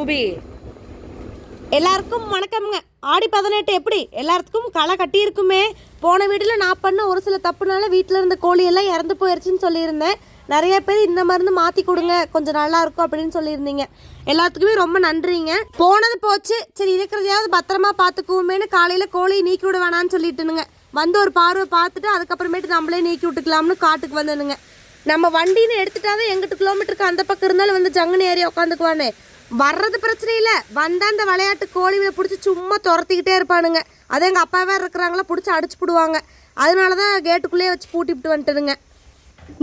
குபி. எல்லாருக்கும் வணக்கம்ங்க. ஆடி பதினெட்டு எப்படி? எல்லாத்துக்கும் களை கட்டியிருக்குமே. போன வீட்டில் நான் பண்ண ஒரு சில தப்புனால வீட்டில் இருந்த கோழி எல்லாம் இறந்து போயிடுச்சுன்னு சொல்லியிருந்தேன். நிறைய பேர் இந்த மருந்து மாற்றி கொடுங்க. கொஞ்சம் நல்லா இருக்கும் அப்படின்னு சொல்லியிருந்தீங்க. எல்லாத்துக்குமே ரொம்ப நன்றிங்க. போனது போச்சு. சரி இருக்கிறதையாவது பத்திரமா பார்த்துக்குவோமேனு காலையில் கோழியை நீக்கி விட வேணான்னு சொல்லிட்டுனுங்க. வந்து ஒரு பார்வை பார்த்துட்டு அதுக்கப்புறமேட்டு நம்மளே நீக்கி விட்டுக்கலாம்னு காட்டுக்கு வந்தனுங்க. நம்ம வண்டின்னு எடுத்துட்டாவே எங்கிட்டு கிலோமீட்டருக்கு அந்த பக்கம் இருந்தாலும் வந்து ஜங்குனி ஏறி உட்காந்துக்குவானே. வர்றது பிரச்சனை இல்லை. வந்தால் அந்த விளையாட்டு கோழிகளை பிடிச்சி சும்மா துரத்திக்கிட்டே இருப்பானுங்க. அது எங்கள் அப்பா வேறு இருக்கிறாங்களா பிடிச்சி அடிச்சு போடுவாங்க. அதனால தான் கேட்டுக்குள்ளேயே வச்சு பூட்டிவிட்டு வந்துட்டுதுங்க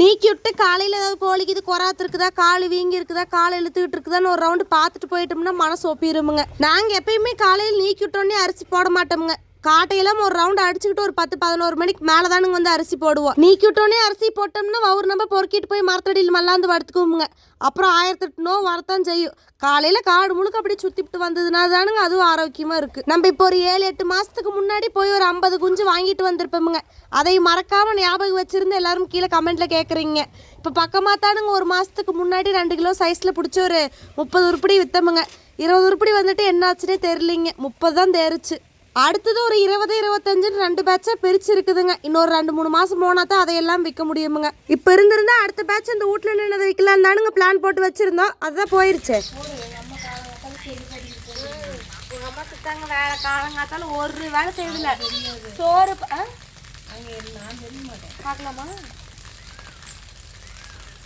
நீக்கி விட்டு காலையில் ஏதாவது கோழிக்கு இது குறாத்து இருக்குதா கால் வீங்கி இருக்குதா கால் இழுத்துக்கிட்டு இருக்குதான்னு ஒரு ரவுண்டு பார்த்துட்டு போயிட்டோம்னா மனசு ஒப்பிடுமுங்க நாங்கள் எப்பயுமே காலையில் நீக்கி விட்டோன்னே அரிசி போட மாட்டோமுங்க. காட்டையெல்லாம் ஒரு ரவுண்ட் அடிச்சுக்கிட்டு ஒரு பத்து பதினோரு மணிக்கு மேலே தானுங்க வந்து அரிசி போடுவோம் நீக்கிட்டோன்னே அரிசி போட்டோம்னா அவர் நம்ம பொறுக்கிட்டு போய் மரத்தடியில் மல்லாந்து படுத்துக்குவோமுங்க அப்புறம் ஆயிரத்தெட்டு நோ வரத்தான் செய்யும். காலையில் காடு முழுக்க அப்படி சுற்றிவிட்டு வந்ததுனா தானுங்க அதுவும் ஆரோக்கியமாக இருக்குது நம்ம இப்போ ஒரு ஏழு எட்டு மாதத்துக்கு முன்னாடி போய் ஒரு ஐம்பது குஞ்சு வாங்கிட்டு வந்திருப்போமுங்க. அதை மறக்காமல் ஞாபகம் வச்சுருந்து எல்லாரும் கீழே கமெண்ட்டில் கேட்குறீங்க இப்போ பக்கமாக தானுங்க ஒரு மாதத்துக்கு முன்னாடி ரெண்டு கிலோ சைஸில் பிடிச்ச ஒரு முப்பது உருப்படி விற்றமுங்க இருபது உருப்படி வந்துட்டு என்னாச்சுன்னே தெரிலிங்க முப்பது தான் தேருச்சு அடுத்தது ஒரு இருபது இருபத்தஞ்சுன்னு ரெண்டு பேட்சா பிரிச்சு இருக்குதுங்க இன்னொரு ரெண்டு மூணு மாசம் போனா தான் அதையெல்லாம் விற்க முடியுமுங்க. இப்போ இருந்திருந்தா அடுத்த பேட்ச் இந்த வீட்டில் நின்று விற்கலாம் தானுங்க பிளான் போட்டு வச்சிருந்தோம். அதுதான் போயிருச்சு. உங்க வேலை காலங்காத்தால ஒரு வேலை செய்யல சோறு பார்க்கலாமா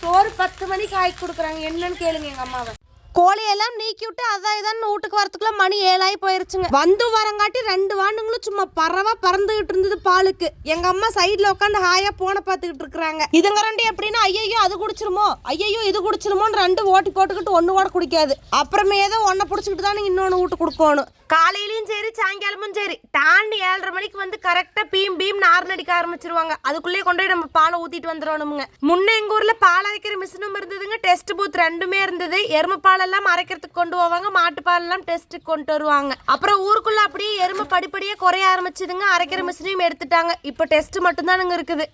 சோறு பத்து மணிக்கு ஆக்கி கொடுக்குறாங்க. என்னன்னு கேளுங்க எங்க அம்மாவை. கோழியெல்லாம் நீக்கி விட்டு அதான் இதான் வீட்டுக்கு வரத்துக்குள்ள மணி ஏழாயி போயிருச்சுங்க. வந்து வரங்காட்டி ரெண்டு வாண்டுங்களும் சும்மா பறவை பறந்துகிட்டு இருந்தது பாலுக்கு. எங்க அம்மா சைட்ல உட்காந்து ஹாயா போன பார்த்துக்கிட்டு இருக்கிறாங்க. இதுங்க ரெண்டு எப்படின்னா ஐயோ அது குடிச்சிருமோ? ஐயோ இது குடிச்சிருமோன்னு ரெண்டு ஓட்டி போட்டுக்கிட்டு ஒண்ணு கூட குடிக்காது. அப்புறமே ஏதோ ஒன்ன பிடிச்சிக்கிட்டு தான் இன்னொன்னு வீட்டு கொடுக்கணும். காலையிலயும் சரி சாயங்காலமும் சரி டாண்டி ஏழரை மணிக்கு வந்து கரெக்டா பீம் பீம் நார்னு அடிக்க ஆரம்பிச்சிருவாங்க. அதுக்குள்ளேயே கொண்டு போய் நம்ம பாலை ஊத்திட்டு வந்துடணுமுங்க. முன்ன எங்க ஊர்ல பால் அரைக்கிற மிஷினும் இருந்ததுங்க டெஸ்ட் பூத் ரெண்டுமே இருந்தது. எருமை பால் எல்லாம் அரைக்கிறதுக்கு கொண்டு போவாங்க. மாட்டு பால் எல்லாம் டெஸ்ட்டுக்கு கொண்டு வருவாங்க. அப்புறம் ஊருக்குள்ள அப்படியே எருமை படிப்படியே குறைய ஆரம்பிச்சதுங்க. அரைக்கிற மிஷினையும் எடுத்துட்டாங்க. இப்போ டெஸ்ட் மட்டும்தானுங்க இருக்குது.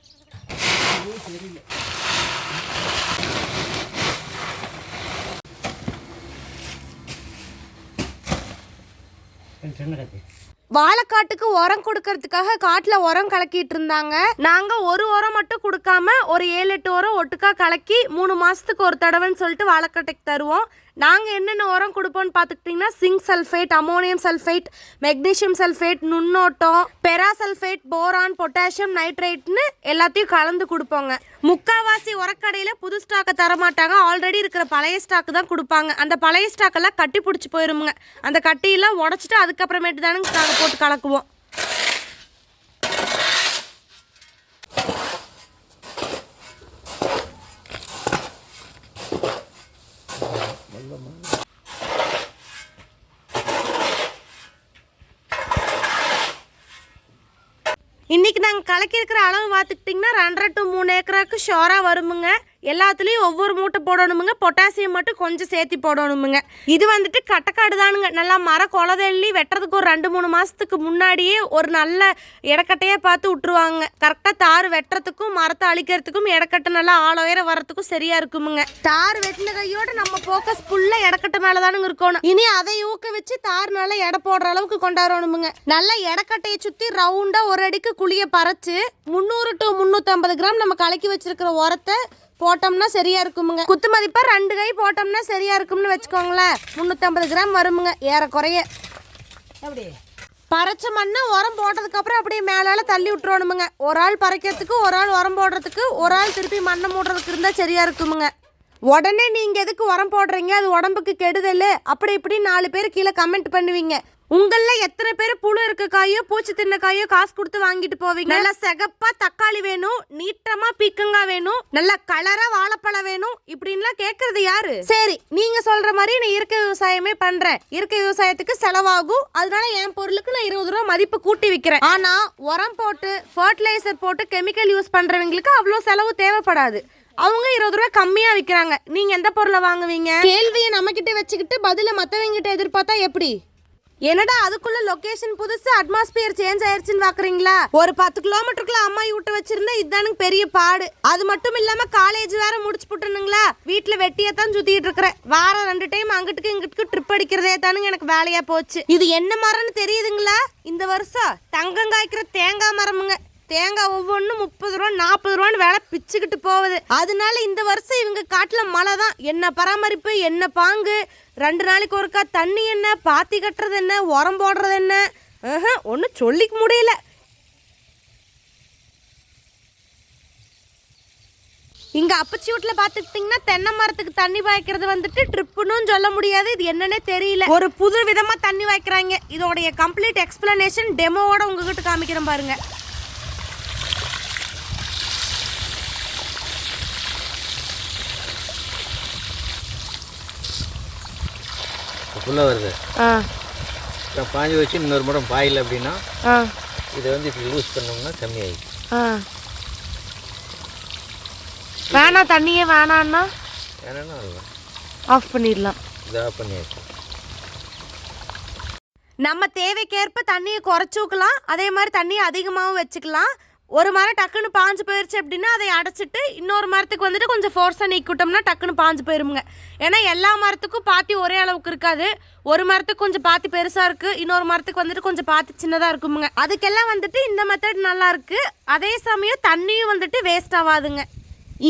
வாழைக்காட்டுக்கு உரம் கொடுக்கறதுக்காக காட்டில் உரம் கலக்கிட்டு இருந்தாங்க. நாங்கள் ஒரு உரம் மட்டும் கொடுக்காம ஒரு ஏழு எட்டு உரம் ஒட்டுக்கா கலக்கி மூணு மாதத்துக்கு ஒரு தடவைன்னு சொல்லிட்டு வாழைக்காட்டுக்கு தருவோம். நாங்கள் என்னென்ன உரம் கொடுப்போம்னு பார்த்துக்கிட்டிங்கன்னா zinc sulphate ammonium sulphate magnesium sulphate நுண்ணோட்டம் ferrous sulphate boron potassium நைட்ரேட்னு எல்லாத்தையும் கலந்து கொடுப்போங்க. முக்காவாசி உரக்கடையில் புது ஸ்டாக்கை தரமாட்டாங்க. ஆல்ரெடி இருக்கிற பழைய ஸ்டாக்கு தான் கொடுப்பாங்க. அந்த பழைய ஸ்டாக்கெல்லாம் கட்டி பிடிச்சி போயிருமுங்க. அந்த கட்டியெல்லாம் உடச்சிட்டு அதுக்கப்புறமேட்டு தானுங்க நாங்கள் போட்டு கலக்குவோம். இன்றைக்கி நாங்கள் கலக்கி இருக்கிற அளவு பார்த்துக்கிட்டிங்கன்னா ரெண்டரை டு மூணு ஏக்கராவுக்கு ஷோராக வருமுங்க. எல்லாத்துலேயும் ஒவ்வொரு மூட்டை போடணுமுங்க பொட்டாசியம் மட்டும் கொஞ்சம் சேர்த்தி போடணுமுங்க. இது வந்துட்டு கட்டக்காடு தானுங்க நல்லா மர குலதள்ளி வெட்டுறதுக்கு ஒரு ரெண்டு மூணு மாதத்துக்கு முன்னாடியே ஒரு நல்ல இடக்கட்டையாக பார்த்து விட்டுருவாங்க. கரெக்டாக தார் வெட்டுறதுக்கும் மரத்தை அழிக்கிறதுக்கும் இடக்கட்டை நல்லா ஆழ உயர வரத்துக்கும் சரியாக இருக்குமுங்க. தார் வெட்டின கையோடு நம்ம ஃபோக்கஸ் ஃபுல்லாக இடக்கட்டை மேலே தானுங்க இருக்கணும். இனி அதை ஊக்க வச்சு தார் நல்லா எடை போடுற அளவுக்கு கொண்டாடணுமுங்க. நல்லா இடக்கட்டையை சுற்றி ரவுண்டாக ஒரு அடிக்கு குழியை பறச்சு முந்நூறு டு முந்நூற்றம்பது கிராம் நம்ம கலக்கி வச்சிருக்கிற உரத்தை போட்டோம்னா சரியா இருக்குமுங்க. குத்து மதிப்பா ரெண்டு கை போட்டோம்னா சரியா இருக்கும்னு வச்சுக்கோங்களேன். முந்நூற்றம்பது கிராம் வருமுங்க ஏறக்குறைய. எப்படி? பறைச்ச மண்ணை உரம் போட்டதுக்கு அப்புறம் அப்படியே மேலால தள்ளி விட்டுறணுமுங்க. ஒரு ஆள் பறைக்கிறதுக்கு ஒரு ஆள் உரம் போடுறதுக்கு ஒரு ஆள் திருப்பி மண்ணை மூடுறதுக்கு இருந்தால் சரியா இருக்குமுங்க. உடனே நீங்கள் எதுக்கு உரம் போடுறீங்க? அது உடம்புக்கு கெடுதல். அப்படி இப்படி நாலு பேர் கீழே கமெண்ட் பண்ணுவீங்க. உங்களில் எத்தனை பேர் புழு இருக்க காயோ பூச்சி தின்ன காயோ காசு கொடுத்து வாங்கிட்டு போவீங்க? நல்லா செகப்பா தக்காளி வேணும் நீட்டமா பீக்கங்காய் வேணும் நல்லா கலரா வாழைப்பழம் வேணும் இப்படின்லாம் கேட்கறது யாரு? சரி நீங்க சொல்ற மாதிரி நான் இயற்கை விவசாயமே பண்றேன். இயற்கை விவசாயத்துக்கு செலவாகும். அதனால என் பொருளுக்கு நான் இருபது ரூபா மதிப்பு கூட்டி விற்கிறேன் ஆனா உரம் போட்டு ஃபர்டிலைசர் போட்டு கெமிக்கல் யூஸ் பண்றவங்களுக்கு அவ்வளோ செலவு தேவைப்படாது. அவங்க இருபது ரூபாய் கம்மியா விற்கிறாங்க நீங்க எந்த பொருளை வாங்குவீங்க? கேள்வியை நம்ம கிட்ட வச்சுக்கிட்டு பதில மத்தவங்க கிட்ட எதிர்பார்த்தா எப்படி? என்னடா அதுக்குள்ள லொகேஷன் புதுசு அட்மாஸ்பியர் சேஞ்ச் ஆயிருச்சுன்னு பாக்குறீங்களா? ஒரு பத்து கிலோமீட்டருக்குள்ள அம்மா விட்டு வச்சிருந்தா இதுதானுங்க பெரிய பாடு. அது மட்டும் இல்லாம காலேஜ் வேற முடிச்சு போட்டுனுங்களா? வீட்டுல வெட்டியே தான் சுத்திட்டு இருக்கிறேன். வாரம் ரெண்டு டைம் அங்கிட்டுக்கு இங்கிட்டுக்கு ட்ரிப் அடிக்கிறதே தானுங்க எனக்கு வேலையா போச்சு. இது என்ன மரம்னு தெரியுதுங்களா? இந்த வருஷம் தங்கம் காய்க்கிற தேங்காய் மரமுங்க. தேங்காய் ஒவ்வொன்றும் முப்பது ரூபா நாற்பது ரூபான்னு வேலை பிச்சுக்கிட்டு போகுது. அதனால இந்த வருஷம் இவங்க காட்டில் மழை தான். என்ன பராமரிப்பு என்ன பாங்கு ரெண்டு நாளைக்கு ஒருக்கா தண்ணி என்ன பாத்தி கட்டுறது என்ன உரம் போடுறது என்ன? ஒன்றும் சொல்லிக்க முடியல. இங்கே அப்பச்சி வீட்டில் பார்த்துக்கிட்டிங்கன்னா தென்னை மரத்துக்கு தண்ணி பாய்க்கிறது வந்துட்டு ட்ரிப்புன்னு சொல்ல முடியாது. இது என்னன்னே தெரியல. ஒரு புது விதமாக தண்ணி வாய்க்கிறாங்க இதோடைய கம்ப்ளீட் எக்ஸ்பிளனேஷன் டெமோவோட உங்ககிட்ட காமிக்கிறேன் பாருங்கள் ஃபுல்லாக வருது. பாஞ்சு வச்சு இன்னொரு முறம் பாயில் அப்படின்னா ஆ. இதை வந்து இப்படி லூஸ் பண்ணோம்னா கம்மியாயிடும். ஆ. வேணாம் தண்ணியே வேணான்னா ஏன்னா ஆஃப் பண்ணிடலாம். இதாக பண்ணியாச்சு. நம்ம தேவைக்கேற்ப தண்ணியை குறைச்சி வைக்கலாம் அதே மாதிரி தண்ணியை அதிகமாகவும் வச்சுக்கலாம். ஒரு மரம் டக்குன்னு பாஞ்சு போயிருச்சு அப்படின்னா அதை அடைச்சிட்டு இன்னொரு மரத்துக்கு வந்துட்டு கொஞ்சம் ஃபோர்ஸாக நீக்கிட்டோம்னா டக்குன்னு பாஞ்சு போயிருமுங்க. ஏன்னா எல்லா மரத்துக்கும் பாத்தி ஒரே அளவுக்கு இருக்காது. ஒரு மரத்துக்கு கொஞ்சம் பாத்தி பெருசாக இருக்குது இன்னொரு மரத்துக்கு வந்துட்டு கொஞ்சம் பாத்தி சின்னதாக இருக்குமுங்க. அதுக்கெல்லாம் வந்துட்டு இந்த மெத்தட் நல்லாயிருக்கு அதே சமயம் தண்ணியும் வந்துட்டு வேஸ்ட் ஆகாதுங்க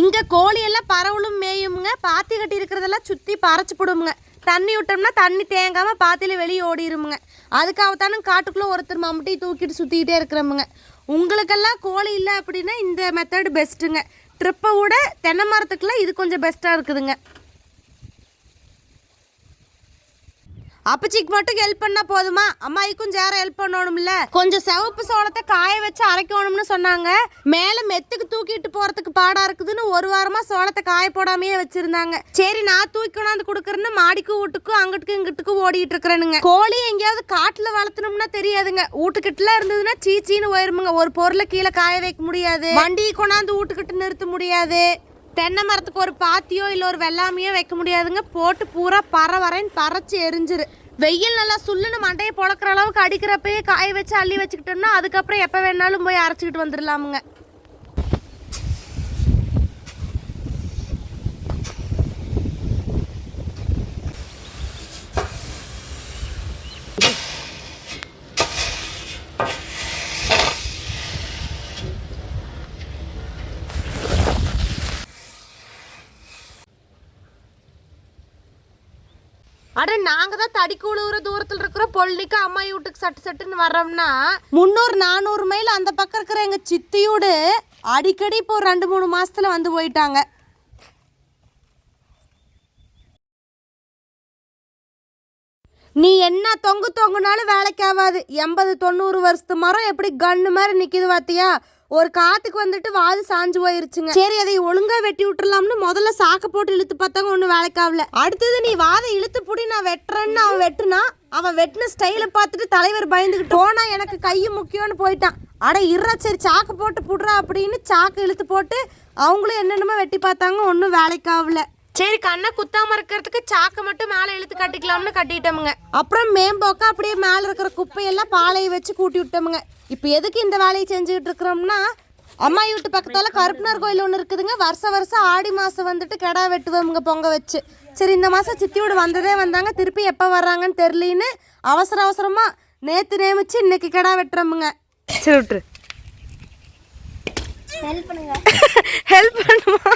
இங்கே கோழியெல்லாம் பரவலும் மேயுமுங்க. பாத்தி கட்டி இருக்கிறதெல்லாம் சுற்றி பறச்சு போடுமுங்க. தண்ணி விட்டோம்னா தண்ணி தேங்காமல் பாத்தியில் வெளியே ஓடிருமுங்க. அதுக்காகத்தானே காட்டுக்குள்ளே ஒருத்தர் மம்முட்டி தூக்கிட்டு சுற்றிக்கிட்டே இருக்கிறவங்க. உங்களுக்கெல்லாம் கோழி இல்லை அப்படின்னா இந்த மெத்தட் பெஸ்ட்டுங்க ட்ரிப்பை விட தென்னை மரத்துக்கெல்லாம் இது கொஞ்சம் பெஸ்ட்டாக இருக்குதுங்க. அப்பச்சிக்கு மட்டும் ஹெல்ப் பண்ணா போதுமா? அம்மாய்க்கும் சேர ஹெல்ப் பண்ணணும்ல. கொஞ்சம் சிவப்பு சோளத்தை காய வச்சு அரைக்கணும்னு சொன்னாங்க. மேல மெத்துக்கு தூக்கிட்டு போறதுக்கு பாடா இருக்குதுன்னு ஒரு வாரமா சோளத்தை காய போடாமையே வச்சிருந்தாங்க. சரி நான் தூக்கி கொண்டாந்து கொடுக்குறேன்னு மாடிக்கு வீட்டுக்கும் அங்கிட்டுக்கு இங்கிட்டுக்கு ஓடிட்டு இருக்கிறேனுங்க. கோழி எங்கேயாவது காட்டுல வளர்த்தணும்னா தெரியாதுங்க. வீட்டுக்கிட்டலாம் இருந்ததுன்னா சீச்சின்னு போயிருமுங்க ஒரு பொருளை கீழே காய வைக்க முடியாது. வண்டியை கொண்டாந்து வீட்டுக்கிட்டு நிறுத்த முடியாது. தென்னை மரத்துக்கு ஒரு பாத்தியோ இல்லை ஒரு வெள்ளாமையோ வைக்க முடியாதுங்க. போட்டு பூரா பற வரேன்னு பறச்சு எரிஞ்சிரு. வெயில் நல்லா சுல்லுன்னு மண்டையை பொழக்கிற அளவுக்கு அடிக்கிறப்பயே காய வச்சு அள்ளி வச்சுக்கிட்டோம்னா அதுக்கப்புறம் எப்போ வேணாலும் போய் அரைச்சிக்கிட்டு வந்துடலாமுங்க அட நாங்க தான் தடிக்கு உழுவுற தூரத்துல இருக்கிற பொல்லிக்கு அம்மா வீட்டுக்கு சட்டு சட்டுன்னு வர்றோம்னா முந்நூறு நானூறு மைல் அந்த பக்கம் இருக்கிற எங்க சித்தியோடு அடிக்கடி இப்போ ஒரு ரெண்டு மூணு மாசத்துல வந்து போயிட்டாங்க. நீ என்ன தொங்கு தொங்குனாலும் வேலைக்கு ஆகாது எண்பது தொண்ணூறு வருஷத்து மரம் எப்படி கன்னு மாதிரி நிற்கிது பார்த்தியா ஒரு காத்துக்கு வந்துட்டு வாது சாஞ்சு போயிருச்சுங்க. சரி அதை ஒழுங்கா வெட்டி விட்டுறலாம்னு முதல்ல சாக்க போட்டு இழுத்து பார்த்தாங்க ஒன்றும் வேலைக்காகல அடுத்தது நீ வாதை இழுத்து பிடி நான் வெட்டுறேன்னு அவன் வெட்டுனா அவன் வெட்டின ஸ்டைலை பார்த்துட்டு தலைவர் பயந்துக்கிட்டு போனா எனக்கு கையும் முக்கியம்னு போயிட்டான். அட இருறா சரி சாக்கு போட்டு புடுறா அப்படின்னு சாக்கு இழுத்து போட்டு அவங்களும் என்னென்னமோ வெட்டி பார்த்தாங்க ஒன்றும் வேலைக்காகல சரி கண்ணை குத்தாம இருக்கிறதுக்கு சாக்கை மட்டும் மேலே இழுத்து கட்டிக்கலாம்னு கட்டிட்டோமுங்க. அப்புறம் மேம்போக்கா அப்படியே மேலே இருக்கிற குப்பையெல்லாம் பாலையை வச்சு கூட்டி விட்டோமுங்க. இப்போ எதுக்கு இந்த வேலையை செஞ்சுக்கிட்டு இருக்கிறோம்னா அம்மா வீட்டு பக்கத்தால கருப்பனார் கோயில் ஒன்று இருக்குதுங்க. வருஷம் வருஷம் ஆடி மாதம் வந்துட்டு கிடா வெட்டுவோமுங்க பொங்க வச்சு. சரி இந்த மாதம் சித்தியோடு வந்ததே வந்தாங்க. திருப்பி எப்போ வர்றாங்கன்னு தெரியலின்னு அவசர அவசரமாக நேற்று நேமிச்சு இன்னைக்கு கிடா வெட்டுறோமுங்க. சரி விட்டுரு. ஹெல்ப் பண்ணுங்க. ஹெல்ப் பண்ணுமா?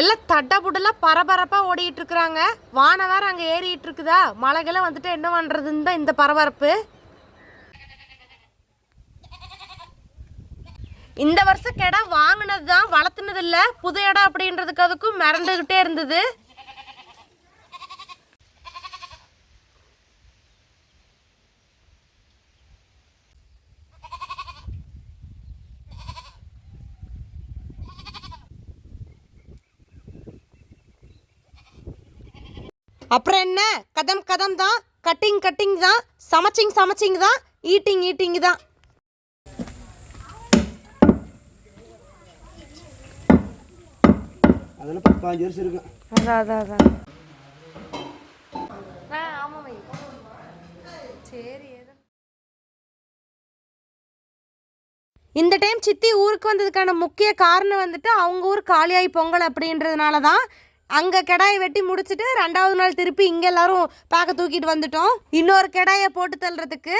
எல்லாம் தட்டா பரபரப்பாக ஓடிட்டு இருக்கிறாங்க. வானம் வேற அங்கே ஏறிட்டு இருக்குதா? மழைகெல்லாம் வந்துட்டு என்ன பண்ணுறதுன்னு தான் இந்த பரபரப்பு. இந்த வருஷம் கெடா வாங்கினது தான் வளர்த்துனது இல்லை புது இடம் அப்படின்றதுக்கு அதுக்கும் மிரண்டுக்கிட்டே இருந்தது. அப்புறம் என்ன? கதம் கதம் தான் கட்டிங் கட்டிங் தான். சமைச்சிங் சமைச்சிங் தான். ஈட்டிங் ஈட்டிங் தான் அதெல்லாம் பத்து பாஞ்சு வருஷம் இருக்கும் அதான் அதான் அதான். இந்த டைம் சித்தி ஊருக்கு வந்ததுக்கான முக்கிய காரணம் வந்துட்டு அவங்க ஊர் காளியாய் பொங்கல் அப்படின்றதுனால தான் அங்கே கிடாயை வெட்டி முடிச்சுட்டு ரெண்டாவது நாள் திருப்பி இங்கே எல்லாரும் பேக்க தூக்கிட்டு வந்துட்டோம். இன்னொரு கிடாயை போட்டு தள்ளுறதுக்கு